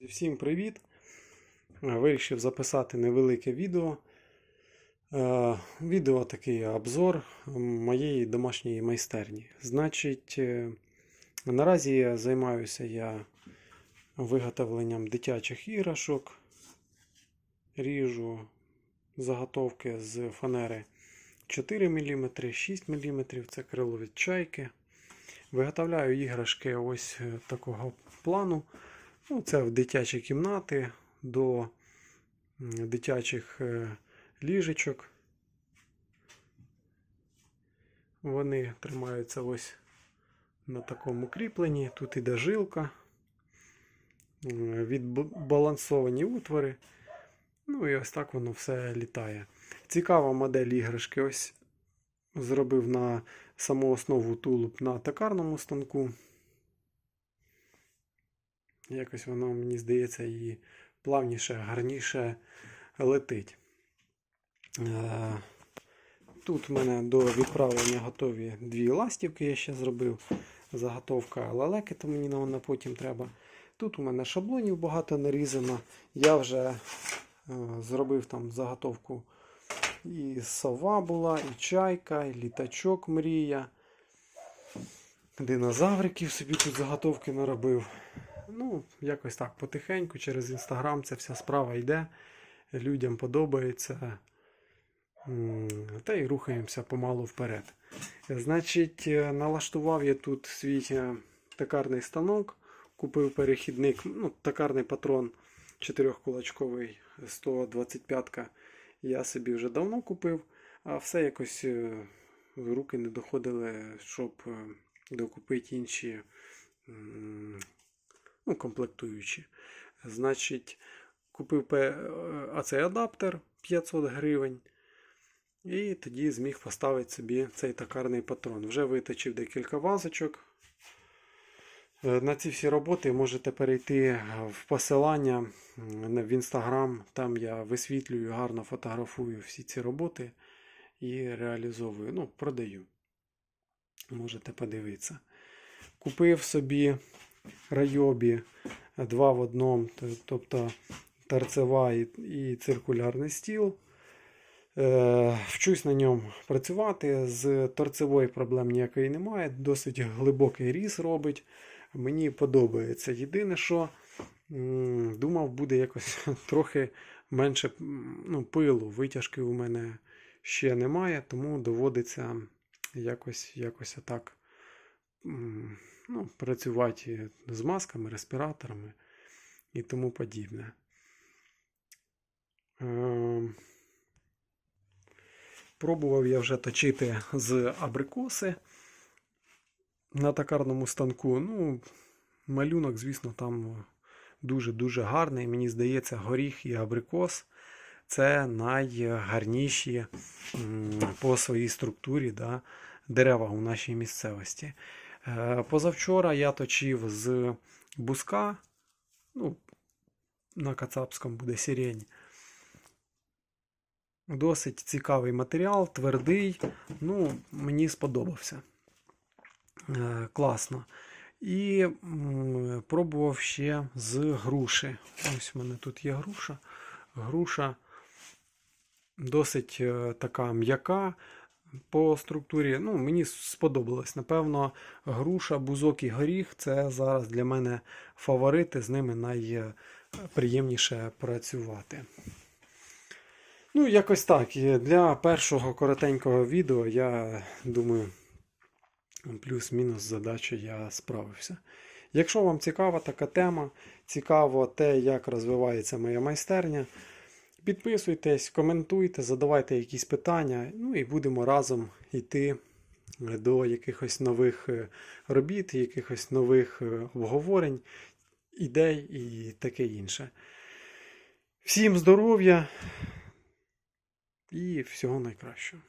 Всім привіт! Е, Вирішив записати невелике відео. Е, Відео такий обзор моєї домашньої майстерні. Значить, е, наразі я займаюся я виготовленням дитячих іграшок, ріжу заготовки з фанери 4 мм, 6 мм, це крило від чайки. Виготовляю іграшки ось такого плану. Ну, це в дитячі кімнати до дитячих е, ліжечок. Вони тримаються ось на такому кріпленні. Тут іде жилка, відбалансовані утвори. Ну і ось так воно все літає. Цікава модель іграшки. Ось зробив на саму основу тулуб на токарному станку. Якось воно, мені здається, і плавніше, гарніше летить. Е, Тут в мене до відправлення готові дві ластівки, я ще зробив. Заготовка лелеки, то мені вона потім треба. Тут у мене шаблонів багато нарізано. Я вже е, зробив там заготовку. І сова була, і чайка, і літачок мрія. Динозавриків собі тут заготовки наробив. Ну, якось так потихеньку через інстаграм ця вся справа йде. Людям подобається. Та й рухаємося помалу вперед. Значить, е, налаштував я тут свій е, токарний станок, купив перехідник, ну, токарний патрон 4-кулачковий 125 я собі вже давно купив, а все якось е, руки не доходили, щоб докупити інші ну, комплектуючі. Значить, купив пе- е, а цей адаптер 500 гривень. І тоді зміг поставити собі цей токарний патрон. Вже виточив декілька вазочок. Е, На ці всі роботи можете перейти в посилання в інстаграм. Там я висвітлюю, гарно фотографую всі ці роботи і реалізовую. Ну, продаю. Можете подивитися. Купив собі райобі два в одному, тобто торцева і, циркулярний стіл. Е, Вчусь на ньому працювати. З торцевої проблем ніякої немає. Досить глибокий різ робить. Мені подобається. Єдине, що думав, буде якось трохи менше ну, пилу. Витяжки у мене ще немає, тому доводиться якось, якось отак м, ну, працювати з масками, респіраторами і тому подібне. Ем, Пробував я вже точити з абрикоси на токарному станку. Ну, малюнок, звісно, там дуже-дуже гарний. Мені здається, горіх і абрикос це найгарніші по своїй структурі да, дерева у нашій місцевості. Е, Позавчора я точив з буска, ну, на Кацапському буде сирень. Досить цікавий матеріал, твердий. Ну, мені сподобався. Е, класно. І пробував ще з груші. Ось у мене тут є груша. Груша досить е, така м'яка по структурі. Ну, мені сподобалось. Напевно, груша, бузок і горіх це зараз для мене фаворити, з ними найприємніше працювати. Ну, якось так. Для першого коротенького відео, я думаю, плюс-мінус з я справився. Якщо вам цікава така тема, цікаво те, як розвивається моя майстерня, підписуйтесь, коментуйте, задавайте якісь питання, ну і будемо разом йти до якихось нових е, робіт, якихось нових е, обговорень, ідей і таке інше. Всім здоров'я! і всього найкращого.